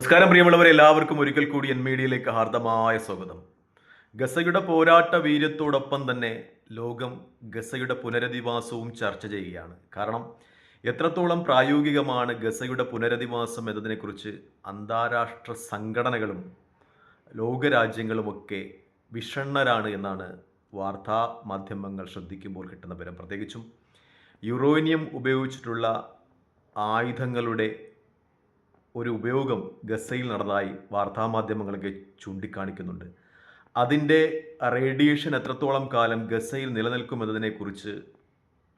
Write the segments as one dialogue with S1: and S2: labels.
S1: നമസ്കാരം പ്രിയമുള്ളവരെ എല്ലാവർക്കും ഒരിക്കൽ കൂടി എൻ മീഡിയയിലേക്ക് ഹാർദമായ സ്വാഗതം. ഗസയുടെ പോരാട്ട വീര്യത്തോടൊപ്പം തന്നെ ലോകം ഗസയുടെ പുനരധിവാസവും ചർച്ച ചെയ്യുകയാണ്. കാരണം എത്രത്തോളം പ്രായോഗികമാണ് ഗസയുടെ പുനരധിവാസം എന്നതിനെക്കുറിച്ച് അന്താരാഷ്ട്ര സംഘടനകളും ലോകരാജ്യങ്ങളുമൊക്കെ വിഷണ്ണരാണ് എന്നാണ് വാർത്താ മാധ്യമങ്ങൾ ശ്രദ്ധിക്കുമ്പോൾ കിട്ടുന്ന വിവരം. പ്രത്യേകിച്ചും യുറോനിയം ഉപയോഗിച്ചിട്ടുള്ള ആയുധങ്ങളുടെ ഒരു ഉപയോഗം ഗസയിൽ നടന്നതായി വാർത്താമാധ്യമങ്ങളൊക്കെ ചൂണ്ടിക്കാണിക്കുന്നുണ്ട്. അതിന്റെ റേഡിയേഷൻ എത്രത്തോളം കാലം ഗസയിൽ നിലനിൽക്കുമെന്നതിനെക്കുറിച്ച്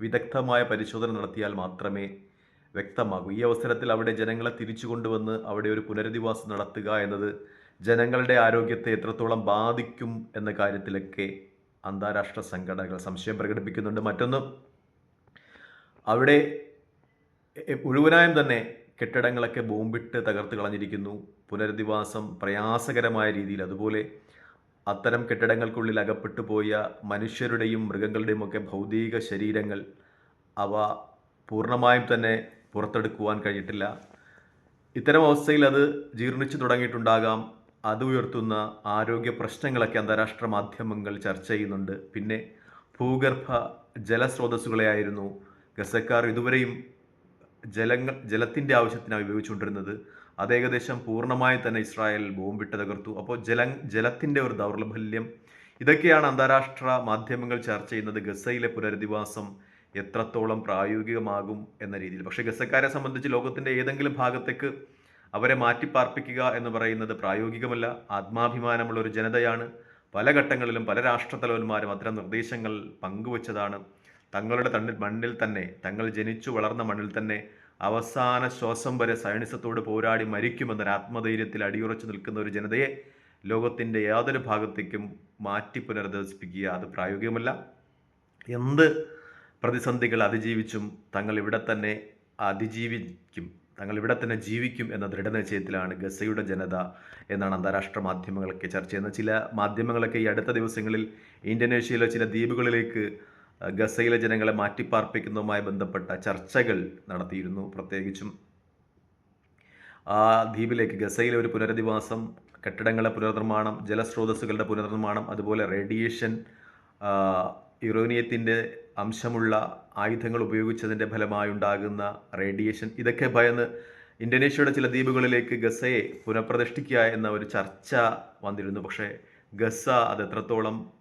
S1: വിദഗ്ധമായ പരിശോധന നടത്തിയാൽ മാത്രമേ വ്യക്തമാകൂ. ഈ അവസരത്തിൽ അവിടെ ജനങ്ങളെ തിരിച്ചു കൊണ്ടുവന്ന് അവിടെ ഒരു പുനരധിവാസം നടത്തുക എന്നത് ജനങ്ങളുടെ ആരോഗ്യത്തെ എത്രത്തോളം ബാധിക്കും എന്ന കാര്യത്തിലൊക്കെ അന്താരാഷ്ട്ര സംഘടനകൾ സംശയം പ്രകടിപ്പിക്കുന്നുണ്ട്. മറ്റൊന്ന് അവിടെ മുഴുവനായും തന്നെ കെട്ടിടങ്ങളൊക്കെ ബോംബിട്ട് തകർത്ത് കളഞ്ഞിരിക്കുന്നു. പുനരധിവാസം പ്രയാസകരമായ രീതിയിൽ. അതുപോലെ അത്തരം കെട്ടിടങ്ങൾക്കുള്ളിൽ അകപ്പെട്ടു പോയ മനുഷ്യരുടെയും മൃഗങ്ങളുടെയും ഒക്കെ ഭൗതിക ശരീരങ്ങൾ അവ പൂർണമായും തന്നെ പുറത്തെടുക്കുവാൻ കഴിഞ്ഞിട്ടില്ല. ഇത്തരം അവസ്ഥയിൽ അത് ജീർണിച്ചു തുടങ്ങിയിട്ടുണ്ടാകാം. അത് ഉയർത്തുന്ന ആരോഗ്യ പ്രശ്നങ്ങളൊക്കെ അന്താരാഷ്ട്ര മാധ്യമങ്ങൾ ചർച്ച ചെയ്യുന്നുണ്ട്. പിന്നെ ഭൂഗർഭ ജലസ്രോതസ്സുകളെയായിരുന്നു ഗസക്കാർ ഇതുവരെയും ജലങ്ങൾ ജലത്തിന്റെ ആവശ്യത്തിനായി ഉപയോഗിച്ചുകൊണ്ടിരുന്നത്. അത് ഏകദേശം പൂർണമായി തന്നെ ഇസ്രായേൽ ബോംബിട്ട് തകർത്തു. അപ്പോൾ ജല ജലത്തിന്റെ ഒരു ദൗർലഭല്യം. ഇതൊക്കെയാണ് അന്താരാഷ്ട്ര മാധ്യമങ്ങൾ ചർച്ച ചെയ്യുന്നത്. ഗസയിലെ പുനരധിവാസം എത്രത്തോളം പ്രായോഗികമാകും എന്ന രീതിയിൽ. പക്ഷേ ഗസക്കാരെ സംബന്ധിച്ച് ലോകത്തിന്റെ ഏതെങ്കിലും ഭാഗത്തേക്ക് അവരെ മാറ്റിപ്പാർപ്പിക്കുക എന്ന് പറയുന്നത് പ്രായോഗികമല്ല. ആത്മാഭിമാനമുള്ള ഒരു ജനതയാണ്. പല ഘട്ടങ്ങളിലും പല രാഷ്ട്രത്തലവന്മാരും അത്തരം നിർദ്ദേശങ്ങൾ പങ്കുവച്ചതാണ്. തങ്ങളുടെ തണ്ണിൽ മണ്ണിൽ തന്നെ തങ്ങൾ ജനിച്ചു വളർന്ന മണ്ണിൽ തന്നെ അവസാന ശ്വാസം വരെ സയണിസത്തോട് പോരാടി മരിക്കുമെന്നൊരു ആത്മധൈര്യത്തിൽ അടിയുറച്ചു നിൽക്കുന്ന ഒരു ജനതയെ ലോകത്തിന്റെ യാതൊരു ഭാഗത്തേക്കും മാറ്റി പുനരധിവസിപ്പിക്കുക അത് പ്രായോഗികമല്ല. എന്ത് പ്രതിസന്ധികൾ അതിജീവിച്ചും തങ്ങൾ ഇവിടെ തന്നെ അതിജീവിക്കും തങ്ങൾ ഇവിടെ തന്നെ ജീവിക്കും എന്ന ദൃഢനിശ്ചയത്തിലാണ് ഗസയുടെ ജനത എന്നാണ് അന്താരാഷ്ട്ര മാധ്യമങ്ങളൊക്കെ ചർച്ച ചെയ്യുന്നത്. ചില മാധ്യമങ്ങളൊക്കെ ഈ അടുത്ത ദിവസങ്ങളിൽ ഇന്തോനേഷ്യയിലെ ചില ദ്വീപുകളിലേക്ക് ഗസയിലെ ജനങ്ങളെ മാറ്റിപ്പാർപ്പിക്കുന്നതുമായി ബന്ധപ്പെട്ട ചർച്ചകൾ നടത്തിയിരുന്നു. പ്രത്യേകിച്ചും ആ ദ്വീപിലേക്ക് ഗസയിലെ ഒരു പുനരധിവാസം കെട്ടിടങ്ങളുടെ പുനർനിർമ്മാണം ജലസ്രോതസ്സുകളുടെ പുനർനിർമ്മാണം അതുപോലെ റേഡിയേഷൻ യുറേനിയത്തിന്റെ അംശമുള്ള ആയുധങ്ങൾ ഉപയോഗിച്ചതിന്റെ ഫലമായുണ്ടാകുന്ന റേഡിയേഷൻ ഇതൊക്കെ ഭയന്ന് ഇന്തോനേഷ്യയുടെ ചില ദ്വീപുകളിലേക്ക് ഗസയെ പുനഃപ്രതിഷ്ഠിക്കുക എന്ന ഒരു ചർച്ച വന്നിരുന്നു. പക്ഷേ ഗസ അത് എത്രത്തോളം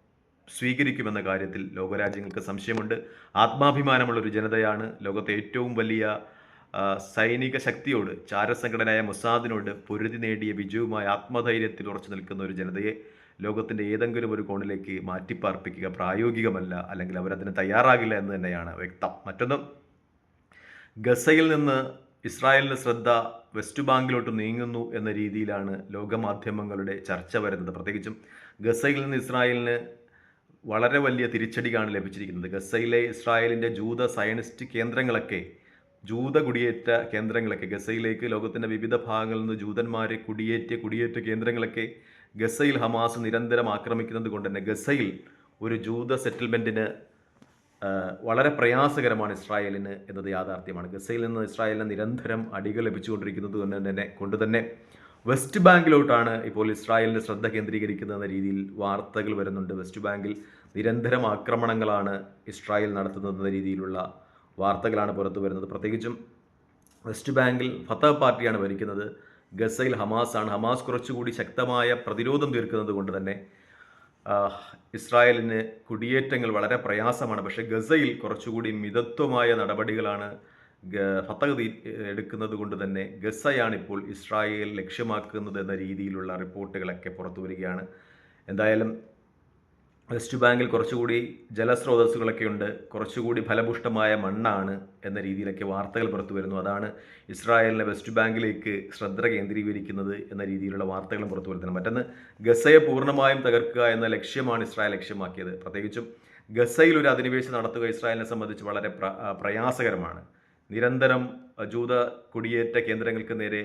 S1: സ്വീകരിക്കുമെന്ന കാര്യത്തിൽ ലോകരാജ്യങ്ങൾക്ക് സംശയമുണ്ട്. ആത്മാഭിമാനമുള്ള ഒരു ജനതയാണ് ലോകത്തെ ഏറ്റവും വലിയ സൈനിക ശക്തിയോട് ചാരസംഘടനയായ മൊസാദിനോട് പൊരുതി നേടിയ വിജയവുമായ ആത്മധൈര്യത്തിൽ ഉറച്ചു നിൽക്കുന്ന ഒരു ജനതയെ ലോകത്തിന്റെ ഏതെങ്കിലും ഒരു കോണിലേക്ക് മാറ്റിപ്പാർപ്പിക്കുക പ്രായോഗികമല്ല അല്ലെങ്കിൽ അവരതിന് തയ്യാറാകില്ല എന്ന് തന്നെയാണ് വ്യക്തം. മറ്റൊന്ന് ഗസയിൽ നിന്ന് ഇസ്രായേലിന്റെ ശ്രദ്ധ വെസ്റ്റ് ബാങ്കിലോട്ട് നീങ്ങുന്നു എന്ന രീതിയിലാണ് ലോകമാധ്യമങ്ങളുടെ ചർച്ച വരുന്നത്. പ്രത്യേകിച്ചും ഗസയിൽ നിന്ന് ഇസ്രായേലിന് വളരെ വലിയ തിരിച്ചടിയാണ് ലഭിച്ചിരിക്കുന്നത്. ഗസയിലെ ഇസ്രായേലിന്റെ ജൂത സയനിസ്റ്റ് കേന്ദ്രങ്ങളൊക്കെ ജൂത കുടിയേറ്റ കേന്ദ്രങ്ങളൊക്കെ ഗസയിലേക്ക് ലോകത്തിന്റെ വിവിധ ഭാഗങ്ങളിൽ നിന്ന് ജൂതന്മാരെ കുടിയേറ്റ കുടിയേറ്റ കേന്ദ്രങ്ങളൊക്കെ ഗസയിൽ ഹമാസ് നിരന്തരം ആക്രമിക്കുന്നത് കൊണ്ട് തന്നെ ഗസയിൽ ഒരു ജൂത സെറ്റിൽമെന്റിന് വളരെ പ്രയാസകരമാണ് ഇസ്രായേലിന് എന്നത് യാഥാർത്ഥ്യമാണ്. ഗസയിൽ നിന്ന് ഇസ്രായേലിന് നിരന്തരം അടികൾ ലഭിച്ചുകൊണ്ടിരിക്കുന്നത് കൊണ്ട് തന്നെ കൊണ്ട് തന്നെ വെസ്റ്റ് ബാങ്കിലോട്ടാണ് ഇപ്പോൾ ഇസ്രായേലിന്റെ ശ്രദ്ധ കേന്ദ്രീകരിക്കുന്നത് എന്ന രീതിയിൽ വാർത്തകൾ വരുന്നുണ്ട്. വെസ്റ്റ് ബാങ്കിൽ നിരന്തരം ആക്രമണങ്ങളാണ് ഇസ്രായേൽ നടത്തുന്നത് എന്ന രീതിയിലുള്ള വാർത്തകളാണ് പുറത്തു വരുന്നത്. പ്രത്യേകിച്ചും വെസ്റ്റ് ബാങ്കിൽ ഫത്തഹ് പാർട്ടിയാണ് ഭരിക്കുന്നത്. ഗസയിൽ ഹമാസ് ആണ്. ഹമാസ് കുറച്ചുകൂടി ശക്തമായ പ്രതിരോധം തീർക്കുന്നത് കൊണ്ട് തന്നെ ഇസ്രായേലിന് കുടിയേറ്റങ്ങൾ വളരെ പ്രയാസമാണ്. പക്ഷേ ഗസയിൽ കുറച്ചുകൂടി മിതത്വമായ നടപടികളാണ് ഗ- ഫത്തഹ് തീ- എടുക്കുന്നത് കൊണ്ട് തന്നെ ഗസയാണിപ്പോൾ ഇസ്രായേൽ ലക്ഷ്യമാക്കുന്നത് എന്ന രീതിയിലുള്ള റിപ്പോർട്ടുകളൊക്കെ പുറത്തു വരികയാണ്. എന്തായാലും വെസ്റ്റ് ബാങ്കിൽ കുറച്ചുകൂടി ജലസ്രോതസ്സുകളൊക്കെ ഉണ്ട്. കുറച്ചുകൂടി ഫലപുഷ്ടമായ മണ്ണാണ് എന്ന രീതിയിലൊക്കെ വാർത്തകൾ പുറത്തു വരുന്നു. അതാണ് ഇസ്രായേലിനെ വെസ്റ്റ് ബാങ്കിലേക്ക് ശ്രദ്ധ കേന്ദ്രീകരിക്കുന്നത് എന്ന രീതിയിലുള്ള വാർത്തകളും പുറത്തു വരുന്നത്. മറ്റൊന്ന് ഗസയെ പൂർണമായും തകർക്കുക എന്ന ലക്ഷ്യമാണ് ഇസ്രായേൽ ലക്ഷ്യമാക്കിയത്. പ്രത്യേകിച്ചും ഗസയിൽ ഒരു അധിനിവേശം നടത്തുക ഇസ്രായേലിനെ സംബന്ധിച്ച് വളരെ പ്രയാസകരമാണ്. നിരന്തരം ജൂത കുടിയേറ്റ കേന്ദ്രങ്ങൾക്ക് നേരെ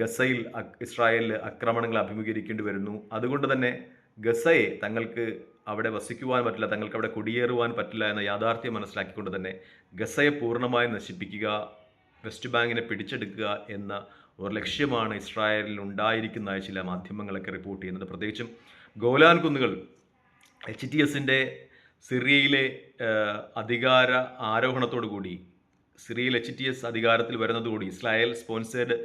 S1: ഗസയിൽ ഇസ്രായേലിൽ ആക്രമണങ്ങൾ അഭിമുഖീകരിക്കേണ്ടി വരുന്നു. അതുകൊണ്ട് തന്നെ ഗസയെ തങ്ങൾക്ക് അവിടെ വസിക്കുവാൻ പറ്റില്ല തങ്ങൾക്ക് അവിടെ കുടിയേറുവാൻ പറ്റില്ല എന്ന യാഥാർത്ഥ്യം മനസ്സിലാക്കിക്കൊണ്ട് തന്നെ ഗസയെ പൂർണമായി നശിപ്പിക്കുക വെസ്റ്റ് ബാങ്കിനെ പിടിച്ചെടുക്കുക എന്ന ഒരു ലക്ഷ്യമാണ് ഇസ്രായേലിൽ ഉണ്ടായിരിക്കുന്നതായി ചില മാധ്യമങ്ങളൊക്കെ റിപ്പോർട്ട് ചെയ്യുന്നത്. പ്രത്യേകിച്ചും ഗോലാൻ കുന്നുകൾ എച്ച് ടി എസിന്റെ സിറിയയിലെ അധികാര ആരോഹണത്തോടു കൂടി സിറിയയിൽ എച്ച് ടി എസ് അധികാരത്തിൽ വരുന്നതോടുകൂടി ഇസ്രായേൽ സ്പോൺസേഡ്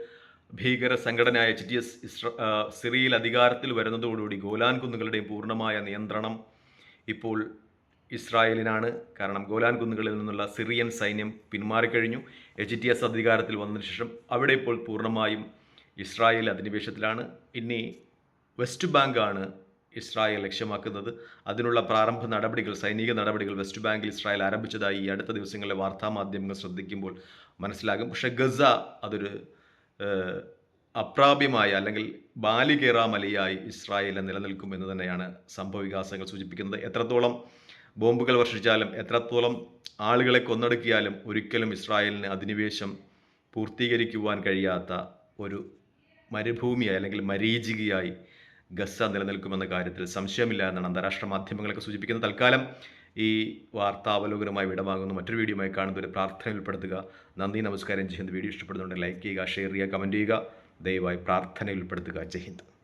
S1: ഭീകര സംഘടനയായ എച്ച് ടി എസ് ഇസ്ര സിറിയയിൽ അധികാരത്തിൽ വരുന്നതോടുകൂടി ഗോലാൻ കുന്നുകളുടെയും പൂർണമായ നിയന്ത്രണം ഇപ്പോൾ ഇസ്രായേലിനാണ്. കാരണം ഗോലാൻ കുന്നുകളിൽ നിന്നുള്ള സിറിയൻ സൈന്യം പിന്മാറിക്കഴിഞ്ഞു എച്ച് ടി എസ് അധികാരത്തിൽ വന്നതിന് ശേഷം അവിടെ ഇപ്പോൾ പൂർണമായും ഇസ്രായേൽ അധിനിവേശത്തിലാണ്. ഇനി വെസ്റ്റ് ബാങ്കാണ് ഇസ്രായേൽ ലക്ഷ്യമാക്കുന്നത്. അതിനുള്ള പ്രാരംഭ നടപടികൾ സൈനിക നടപടികൾ വെസ്റ്റ് ബാങ്കിൽ ഇസ്രായേൽ ആരംഭിച്ചതായി ഈ അടുത്ത ദിവസങ്ങളിലെ വാർത്താമാധ്യമങ്ങൾ ശ്രദ്ധിക്കുമ്പോൾ മനസ്സിലാകും. പക്ഷേ ഗസ അതൊരു അപ്രാപ്യമായ അല്ലെങ്കിൽ ബാലികേറാമലയായി ഇസ്രായേൽ നിലനിൽക്കും എന്ന് തന്നെയാണ് സംഭവവികാസങ്ങൾ സൂചിപ്പിക്കുന്നത്. എത്രത്തോളം ബോംബുകൾ വർഷിച്ചാലും എത്രത്തോളം ആളുകളെ കൊന്നൊടുക്കിയാലും ഒരിക്കലും ഇസ്രായേലിന് അധിനിവേശം പൂർത്തീകരിക്കുവാൻ കഴിയാത്ത ഒരു മരുഭൂമിയായി അല്ലെങ്കിൽ മരീചികയായി ഗസ നിലനിൽക്കുമെന്ന കാര്യത്തിൽ സംശയമില്ല എന്നാണ് അന്താരാഷ്ട്ര മാധ്യമങ്ങളൊക്കെ സൂചിപ്പിക്കുന്നത്. തൽക്കാലം ഈ വാർത്താവലോകനമായി വിടമാകുന്നു മറ്റൊരു വീഡിയോയുമായി കാണുന്നവരെ പ്രാർത്ഥന ഉൾപ്പെടുത്തുക. നന്ദി നമസ്കാരം. ജയ്ഹിന്ദ് വീഡിയോ ഇഷ്ടപ്പെടുന്നുണ്ടെങ്കിൽ ലൈക്ക് ചെയ്യുക ഷെയർ ചെയ്യുക കമന്റ് ചെയ്യുക. ദയവായി പ്രാർത്ഥന ഉൾപ്പെടുത്തുക. ജയ് ഹിന്ദ്.